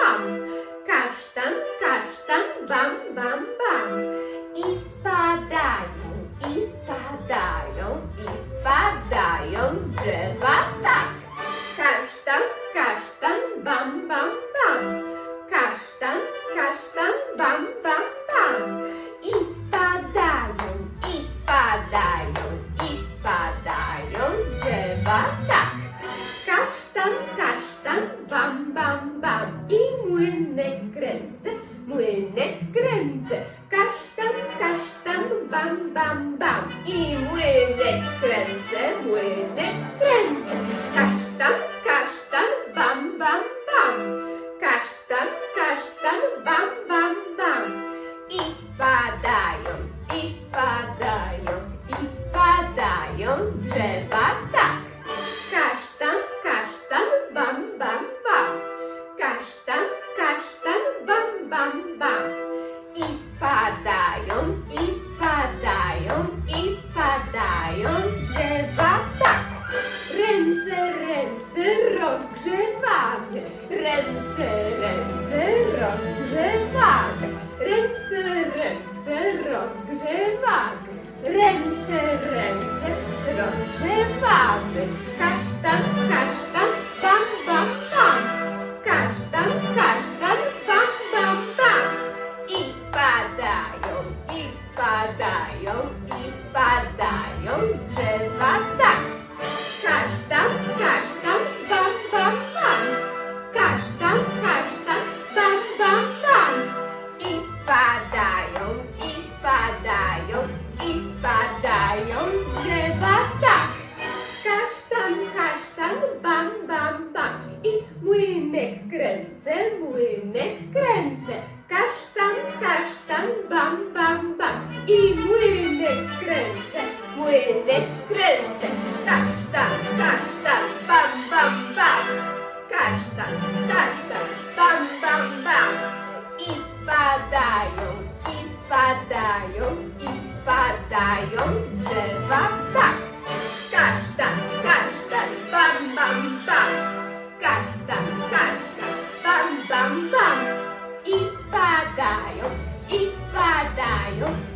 tam. Kasztan, kasztan, bam, bam, bam. I spadają, i spadają, i spadają z drzewa tak. Kasztan, kasztan, bam, bam, młynek kręcę. Kasztan, kasztan, bam, bam, bam. I młynek kręcę, młynek kręcę. Kasztan, kasztan, bam, bam, bam. Kasztan, kasztan, bam, bam, bam. I spadają, i spadają, i spadają z drzewa spadają, i spadają, i spadają z drzewa tak. Ręce, ręce rozgrzewamy. Ręce, ręce rozgrzewamy. Ręce, ręce rozgrzewamy. Ręce, ręce rozgrzewamy. Z drzewa tak. Kasztan, kasztan, bam, bam, bam. Kasztan, kasztan, bam, bam, bam. I spadają, i spadają, i spadają z drzewa tak. Kasztan, kasztan, bam, bam, bam. I młynek kręcę, młynek kręcę. Młynek kręcę. Kasztan, kasztan, bam, bam, bam. Kasztan, kasztan, bam, bam, bam. I spadają, i spadają, i spadają z drzewa tak. Kasztan, kasztan, bam, bam, bam. Kasztan, kasztan, bam, bam, bam. I spadają, i spadają,